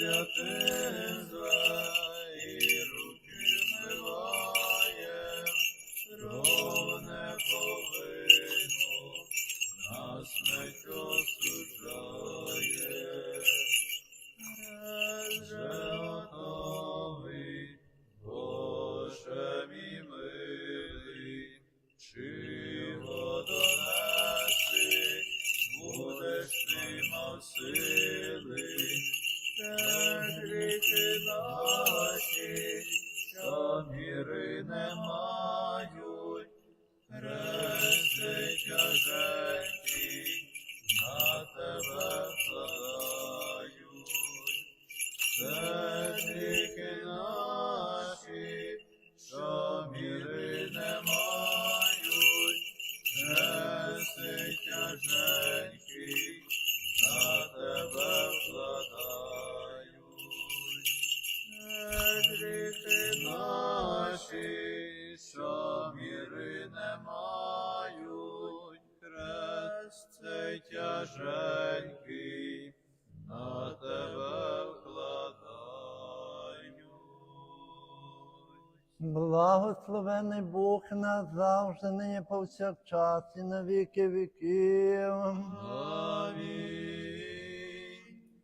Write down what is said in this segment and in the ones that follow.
святим Благословений Бог назавжди, нині повсякчас і на віки віків. Амінь.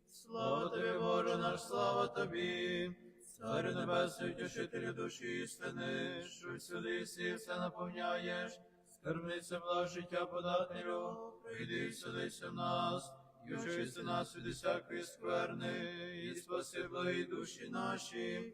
Слава тобі, Боже наш, слава тобі, Царю Небесний, утішителю душі істини, що всюди єси, все наповняєш, скарбниця благ життя подателю, прийди вселися в нас, і очисти нас від усякої скверни, і спаси благі душі наші.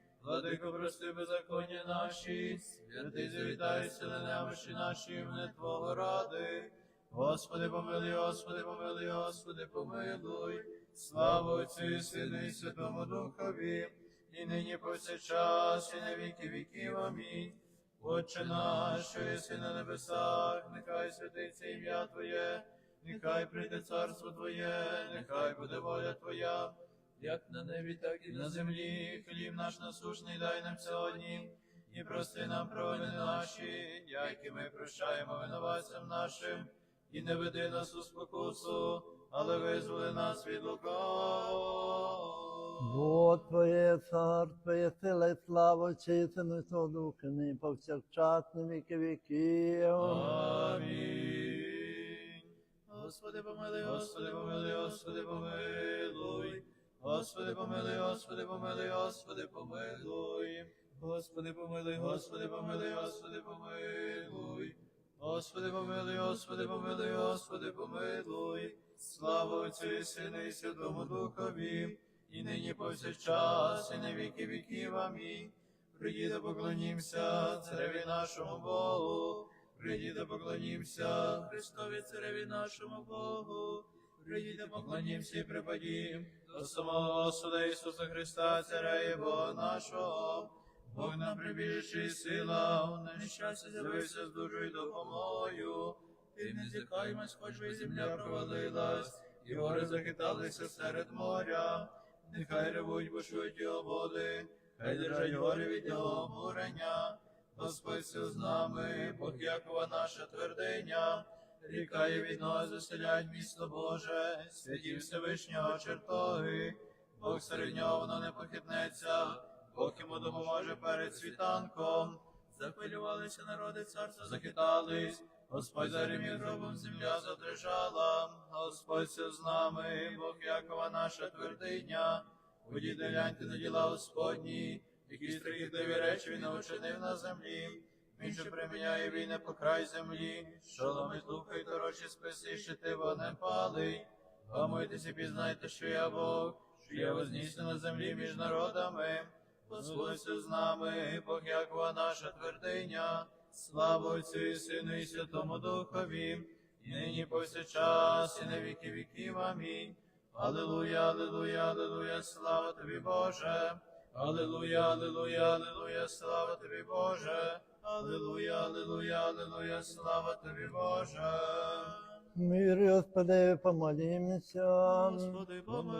Владико, прости беззаконня наші, святий завітай, сили немощі наші, імени Твого ради. Господи, помилуй, Господи, помилуй, Господи, помилуй. Слава Отцю і Сину, і Святому Духові, і нині повсякчас, і на віки віків. Амінь. Отче наш, що єси на небесах, нехай святиться ім'я Твоє, нехай прийде царство Твоє, нехай буде воля Твоя, як на небі, так і на землі. Хліб наш насушний дай нам сьогодні, і прости нам провини наші, як і ми прощаємо винуватцям нашим, і не веди нас у спокусу, але визволи нас від лукавого. Бо Твоє царство, є сила і слава, числену і Свого Духа, нині повсякчас на віки віків. Амінь. Господи, помилуй, Господи, помилуй, Господи, помилуй. Господи, помилуй, Господи, помилуй, Господи, помилуй. Господи, помилуй, Господи, помилуй, Господи, помилуй. Господи, помилуй, Господи, помилуй, Господи, помилуй. Слава Отцю і Сину і Святому Духові, і нині повсякчас, і на віки віків. Амінь. Прийди, поклонімся цареві нашому Богу. Прийдіте, поклонімся Христові Цареві нашому Богу. Прийдіте, поклонімся і припадім до самого Господа Ісуса Христа, Царя і Бога нашого. Бог нам прибіжчий сила, на нещастя з'явився з дужою допомогою. Ти не зікаймось, хоч би земля провалилась, і гори захиталися серед моря. Нехай ревуть, бушують його води, хай держать гори від його обурення. Господь з нами, Бог Якова наша твердиня, ріка і війною заселяють місто Боже, святі Всевишнього чертоги, Бог серед не похитнеться, Бог йому допоможе перед світанком. Захвилювалися народи, царства захитались, Господь зарімів гробом, земля задрижала, Господь все з нами, Бог Якова наша твердиня, Ходіть, гляньте на діла Господні, які страхітливі речі він учинив на землі. Він же приміняє війни по край землі, що ломить й торочі списи, щити вогнем палить. Гамуйтесь і пізнайте, що я Бог, що я вознісся на землі між народами. Позволися з нами, Бог Якова наша твердиня, слава Отцю і Сину і Святому Духові, і нині повсякчас, і на віки віків. Амінь. Аллилуйя, аллилуйя, аллилуйя, слава тобі, Боже. Аллилуйя, аллилуйя, аллилуйя, слава тобі, Боже. Аллилуйя, аллилуйя, аллилуйя, слава тобі, Боже. Мир, Господи, помолимся. Господи, помилуй.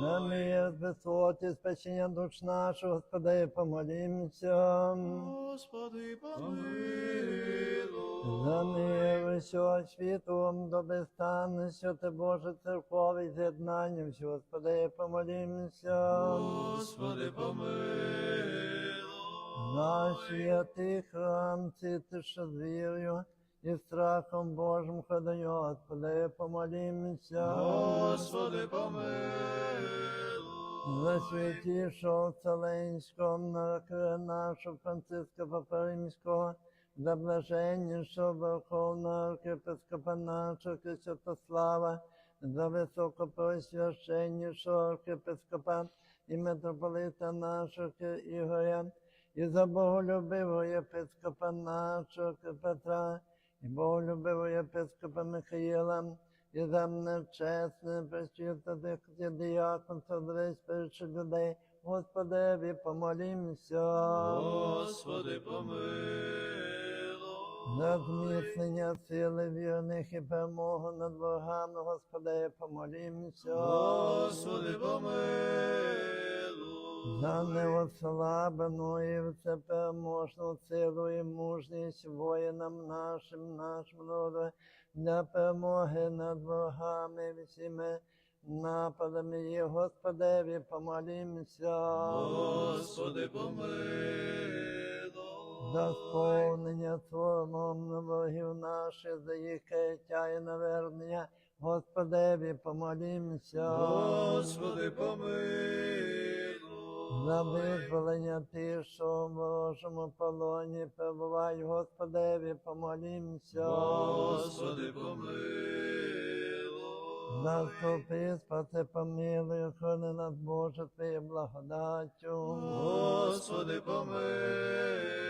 На мир, висоті, спасіння душ наших, Господи, помолимся. Господи, помилуй. За мир всього світу, добре стане, що ти Боже церкові з'єднання, Господи, помолимся. Господи, помилуй. Наш святий храм, цитише з вірою і страхом Божим ходою, Господи, помолимся. Господи, помилуй. За святішого Вселенського нака нашого Франциска Папа Римського, за блаженнішого Верховного архієпископа нашого Святослава, за високопросвященнішого архієпископа і митрополита нашого Ігоря, і за боголюбивого єпископа нашого Петра, і боголюбивого єпископа Михаїла, і за мене чесне, причистити діякон, содовись перших людей, Господеві, помолімся. Господи, помилуй. За зміцнення сили вірних і перемогу над ворогами, Господи, помолімся. Господи, помилуй. За неослабену і всепереможну силу і мужність воїнам нашим, нашим народу, для перемоги над ворогами всіми нападами і Господеві помолімся. Господи, помилуй. За сповнення соромом ворогів наших, за їх каяття і навернення, Господеві помолімся. Господи, помилуй. За визволення тих, що в ворожому полоні перебувають, Господеві, помолімся. Господи, помилуй. Заступи, спаси, помилуй, охорони нас, Боже, Твоєю благодаттю. Господи, помилуй.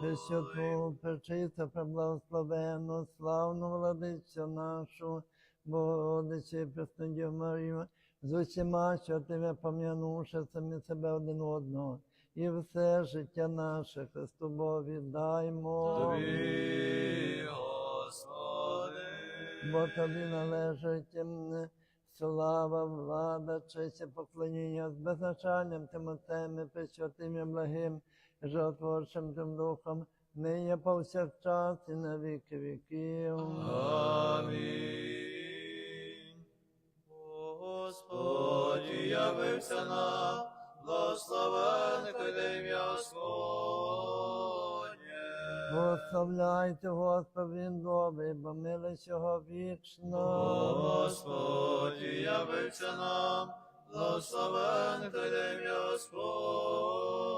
Пресвяту, пречисту, преблагословенну, славну владицю нашу, Богородицю і Преснодію Марію, з усіма, що тебе пом'янувши самі себе один одного, і все життя наше Христу Богу віддаймо. Тобі, Господи. Бо тобі належить слава, влада, честь і поклоніння з безначальним Тимотеєм і пресвятим і благим, животворчим тим духом, нині повсякчас і на віки віків. Амінь. Явився нам, благословене Ти ім'я Господнє. Прославляйте Господь, він добрий, бо милість його вічна. Господь явився нам, благословене Ти ім'я Господнє.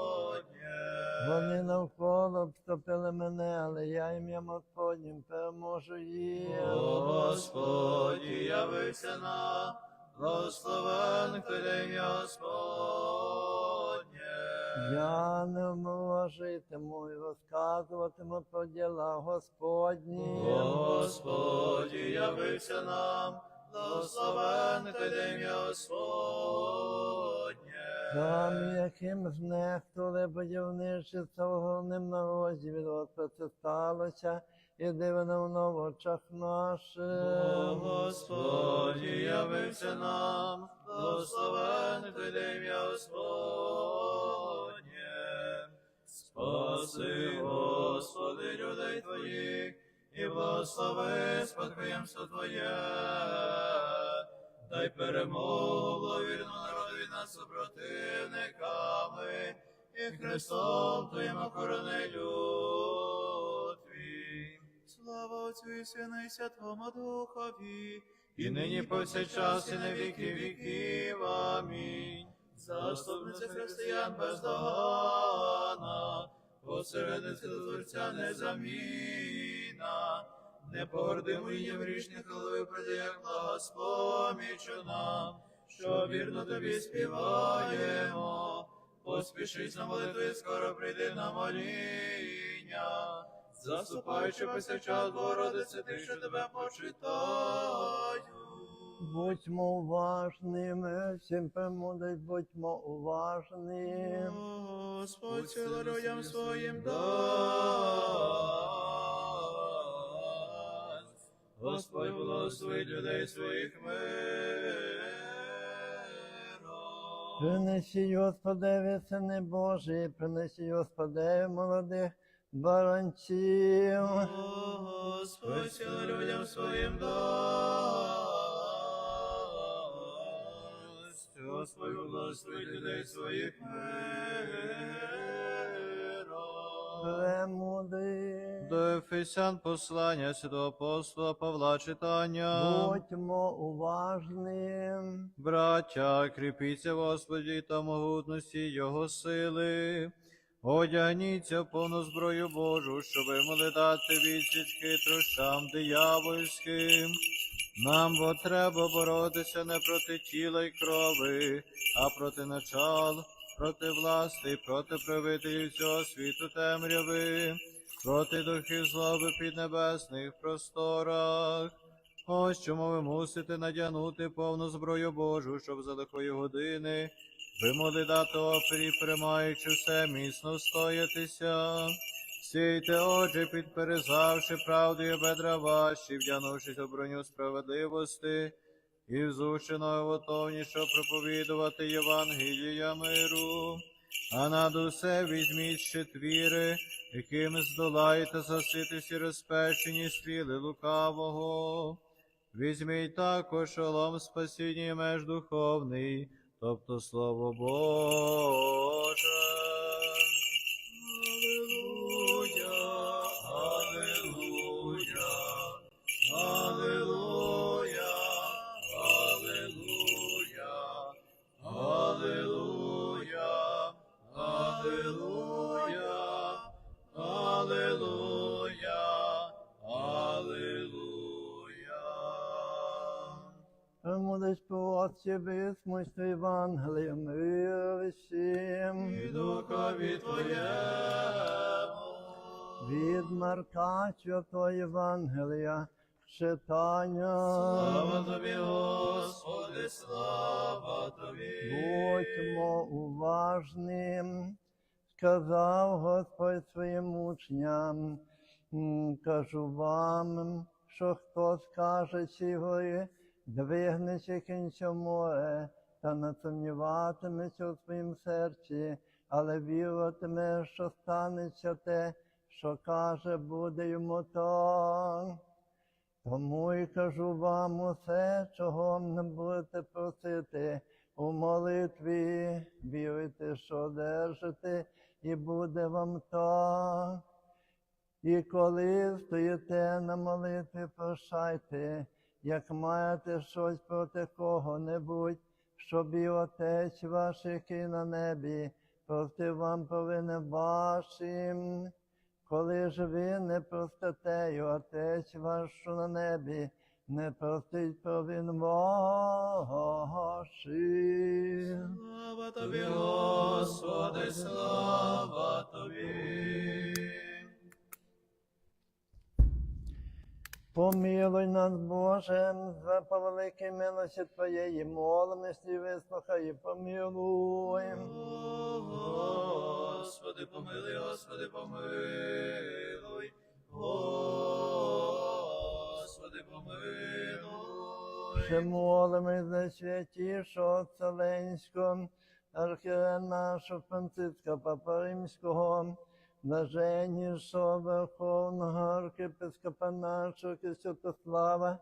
Вони навколо обступили мене, але я ім'ям Господнім переможу їх. Господь явився нам, благословене Ти ім'я Господнє. Я не вможитиму і розказуватиму про діла Господні. Господь явився нам, благословене Ти ім'я Господнє. Там, яким знехтували будівничество в головним народі від Господа сталося, і дивно в очах наших. Господь явився нам, благословене Ти ім'я Господнє. Спаси, Господи, людей Твоїх, і благослови спадкоємство Твоє. Дай перемогу благовірну народові над супротивниками, і Христом Твоїм охорони люд Отцю і Сину і Святому Духові, і нині повсякчас, і на віки віків. Амінь. Заступниця християн бездоганна, посередниця до Творця незамінна, не погордимо в річних голови як благоспомічу нам, що вірно тобі співаємо. Поспішись на молитву і скоро прийди на моління. Заступаючи повсякчас, Богородице, ти, що тебе почитаю. Будьмо уважними, всім премудрість, будьмо уважними. Господь сила людям своїм дасть. Господь благословить людей своїх миром. Принесі, Господеві, сини Божі, принесі, Господеві, молодих баранців. Господь сила людям своїм дасть. Господь благословить людей своїх. До Ефесян послання святого апостола Павла читання. Будьмо уважні. Браття, кріпіться в Господі та могутності Його сили. Одягніться повну зброю Божу, щоби могли дати відсіч хитрощам диявольським. Нам бо треба боротися не проти тіла й крови, а проти начал, проти власти, проти правителів цього світу темряви, проти духів злоби під небесних просторах. Ось чому ви мусите надягнути повну зброю Божу, щоб за лихої години ви могли дати опері, приймаючи все міцно стоятися. Сійте, отже, підперезавши правдою бедра ваші, вдягнувшись у броню справедливості, і взученою готовність, щоб проповідувати Євангелія миру. А над усе візьміть щит віри, яким здолаєте засити всі розпечені стріли лукавого. Візьміть також шолом спасіння меж духовний, тобто слово Боже. Смисл Євангелія, мир всім. І духові Твоєму. Від Марка Святого Євангелія читання. Слава Тобі, Господи, слава Тобі. Будьмо уважні, сказав Господь своїм учням, кажу вам, що хто скаже горі, двигнеться кінця море, та не сумніватиметься у своїм серці, але віруватиме, що станеться те, що каже, буде йому то. Тому й кажу вам усе, чого не будете просити у молитві, вірите, що одержите, і буде вам то. І коли стоїте на молитві, прощайте, як маєте щось проти кого-небудь, щоб і Отець ваш, який на небі, простив вам провини вашим. Коли ж ви не простите, Отець ваш, що на небі, не простить провин ваших. Слава Тобі, Господи, слава Помилуй нас, Боже, за по великій милості Твоєї, молимості, вислухай і помилуй. Господи, помилуй, Господи, помилуй. Господи, помилуй. Ще молимось за святішого Вселенського, архієра нашого Франциска Папа Римського, блаженнішого Верховного архієпископа нашого Святослава,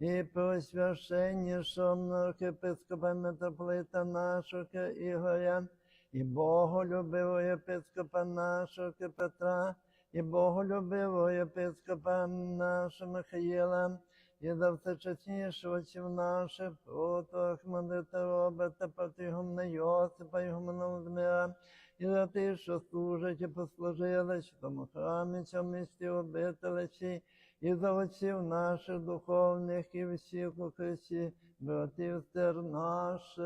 і просвященнішого архієпископа митрополита нашого Ігоря, і Боголюбивого єпископа нашого Петра, і Боголюбивого єпископа нашого Михаїла, і за всечаснішого отців наших, протох Мандита Роберта, Патрігумна Йосипа, Ігумена Володимира, і за тих, що служать і послужили в тому храмі, цьому місті обителечі, і за отців наших духовних і всіх у Христі, братів стер нашим.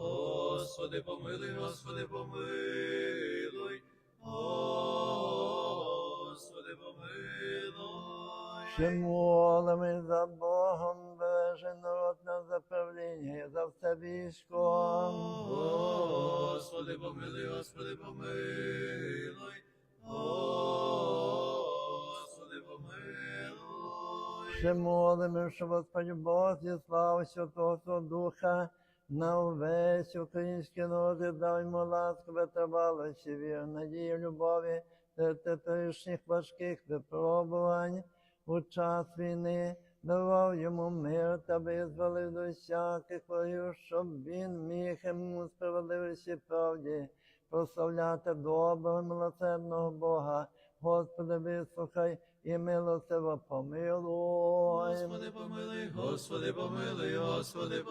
Господи, помилуй, Господи, помилуй. Господи, помилуй. Ще молимо за Богом України, за все військо. Господи, помилуй, Господи, помилуй. Господи, помилуй. Ще молимо, що Господь Бог зі слави Святого Духа на увесь український народ дав йому ласку витривалості, віру, надії, любові та теперішніх важких випробувань у час війни. Давав йому мир та визволив до всяких ворогів, щоб він міг йому справедливості правді прославляти доброго милосердного Бога. Господи, вислухай і милостиво помилуй. Господи, помилуй, Господи, помилуй, Господи, Ще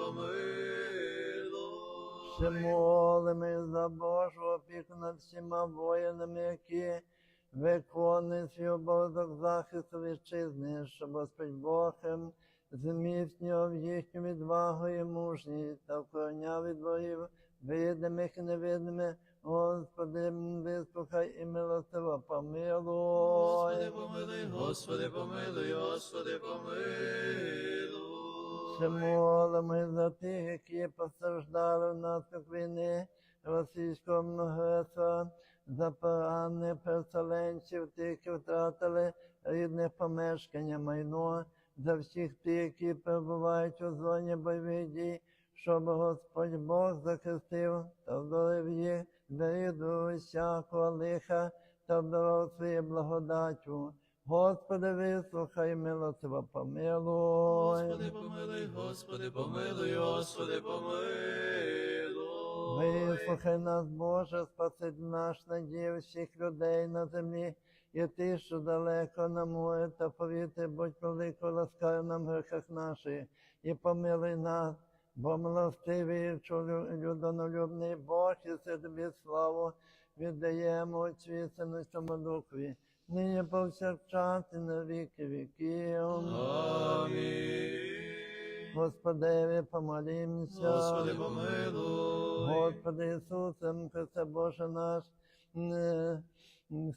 помилуй. молимо за Божу опіку над всіма воїнами, які свій обов'язок захисту вітчизни, щоб Господь Бог їм зміцнював їхню відвагу і мужність та охороняв від ворогів, видимих і невидимих. Господи, вислухай і милостиво помилуй. Господи, помилуй, Господи, помилуй, Господи, Ще помилуй. молимо за тих, які постраждали внаслідок війни російського агресора, за поранених переселенців, тих, які втратили рідне помешкання, майно, за всіх тих, які перебувають у зоні бойових дій, щоб Господь Бог захистив та вдолив їх від усякого лиха та обдаров своєю благодаттю. Господи, вислухай, милостиво помилуй. Господи, помилуй, Господи, помилуй, Господи, помилуй. Вислухай нас, Боже, спаситель наш, надію всіх людей на землі, і ти, що далеко на морі та повітрі, будь велико ласкаю нам грехах наших, і помилуй нас, бо милостивий, людонолюбний Бог, і все тобі славу віддаємо Отцю Сину і Духові, нині повсякчас і на віки віків. Амінь. Господеві, помолімся. Господи, помилуй. Господи Ісусе, Христе Боже наш,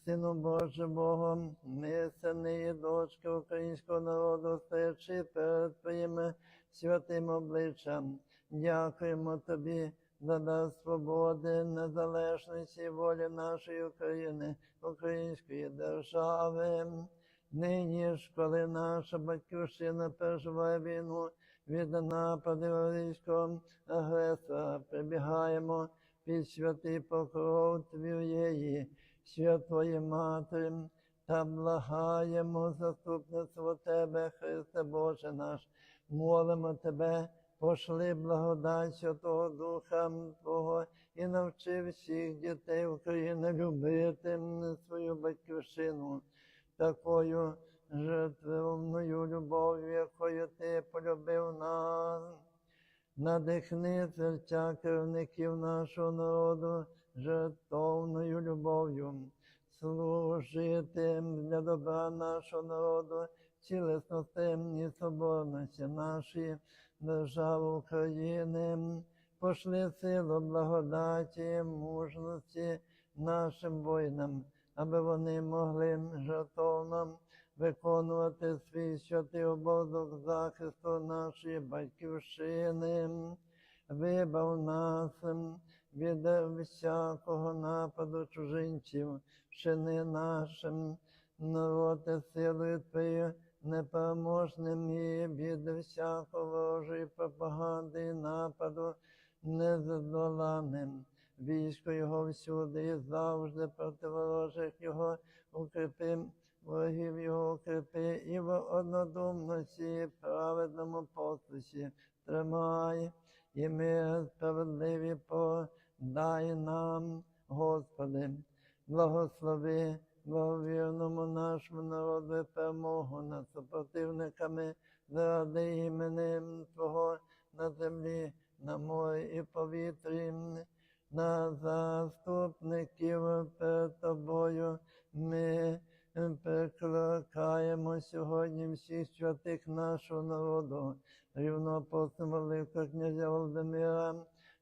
Сину Боже Богом, ми, сини і дочки українського народу, стоячи перед Твоїми святим обличчям, дякуємо Тобі за дар свободи, незалежності і волі нашої України, української держави. Нині ж, коли наша батьківщина переживає війну від нападів російського агресора, прибігаємо під святий покров Твоєї, святої Матері, та благаємо заступництво Тебе, Христе Боже наш, молимо Тебе, пошли благодать Святого Духа Твого і навчи всіх дітей України любити свою батьківщину такою жертвовною любов'ю, якою ти полюбив нас. Надихни серця керівників нашого народу жертовною любов'ю, служити для добра нашого народу, цілісності і соборності нашої держави України. Пошли силу, благодаті, мужності нашим воїнам, аби вони могли жертовно виконувати свій святий обов'язок захисту нашої батьківщини. Вибав нас від всякого нападу чужинців, вчини нашим народ і силою Твоєю непереможним і від всякого ворожої пропаганди і нападу нездоланим. Військо його всюди і завжди проти ворожих його укріпи, ворогів його укріпи, і в однодумності, і праведному послусі тримай, і ми справедливі подай нам, Господи, благослови благовірному нашому народу перемогу над супротивниками заради імени Твого на землі, на морі і повітрі, на заступників перед Тобою. Ми прикликаємо сьогодні всіх святих нашого народу, рівноапостольного Великого князя Володимира,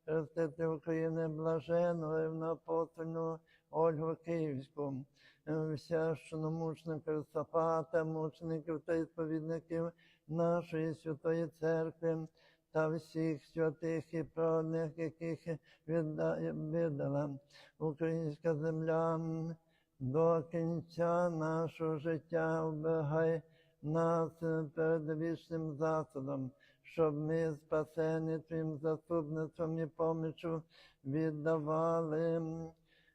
Хрестити України блаженого, рівноапостольного Ольгу Київську, священномучників Сапата, мучеників та ісповідників нашої Святої Церкви, та всіх святих і праведних, яких віддала українська земля до кінця нашого життя оберігай нас перед вічним засудом, щоб ми спасені Твоїм заступництвом і помічу віддавали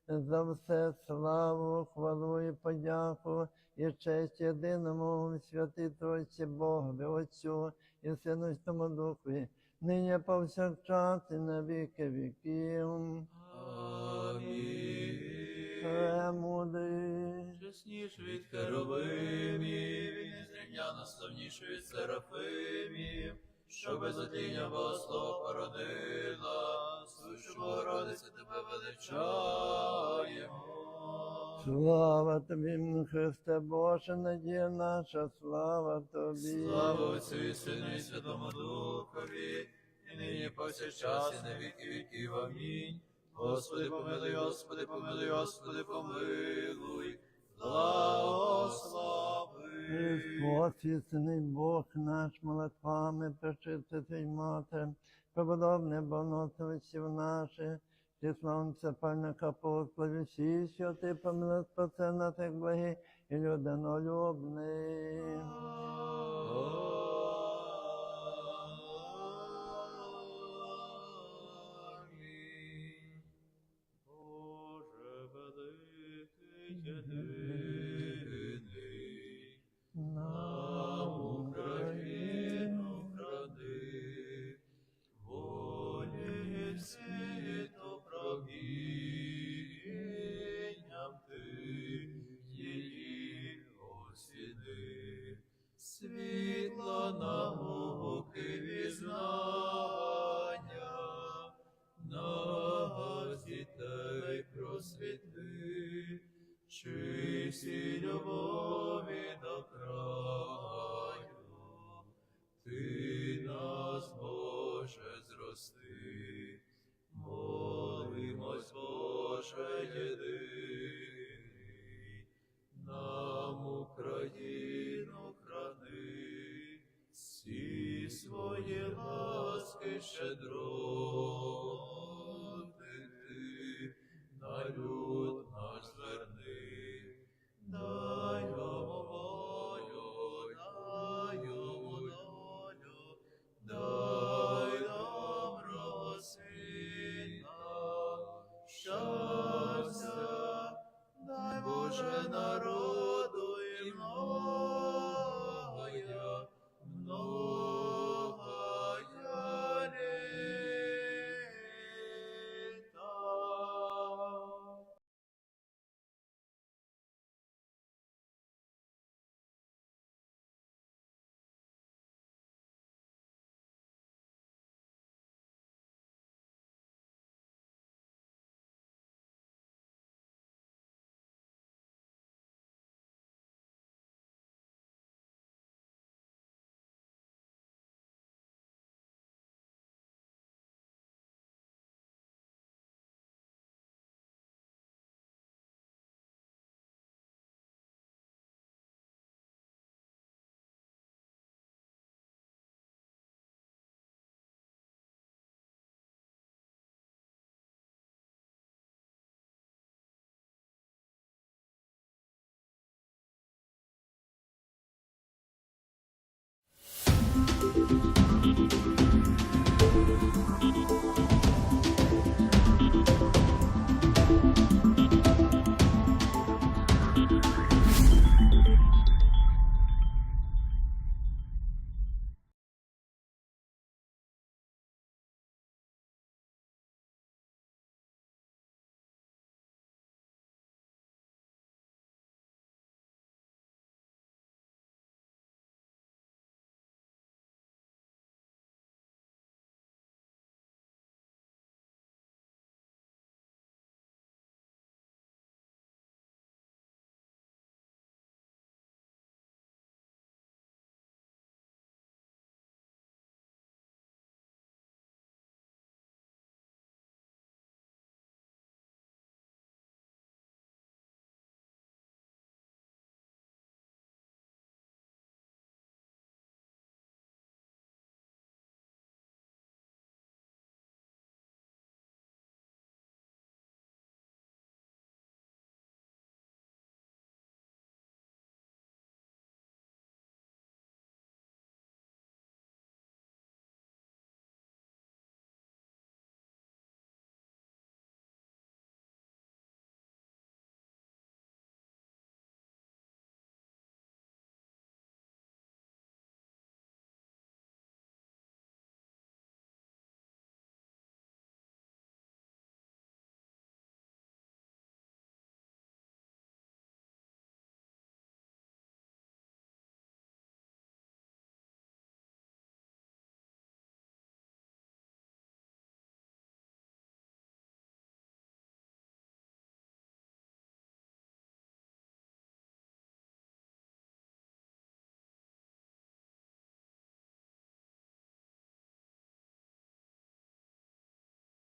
за все славу, хвалу і подяку і честь єдиному святій Тройці Богові, Отцю і Сину Духові, нині повсякчас і на віки віків. Премудрий. Чесніш від херовимів, і незрівняно славніший від серафимів, що без отління Богослов породила, Слушу Богородице, тебе величаємо. Слава тобі, Христе Боже, надія наша, слава тобі. Слава Отцю і Сину і Святому Духові, і нині повсякчас і на віки віків. Амінь. Господи, помилуй, Господи, помилуй, Господи, помилуй, благослови. Істинний Бог наш, молитвами причисти Твій Матері, преподобне боносовичів наших, числонця пальника апостолів, всі, що ти помилуй, спасе нас, як благий і людинолюбний. good.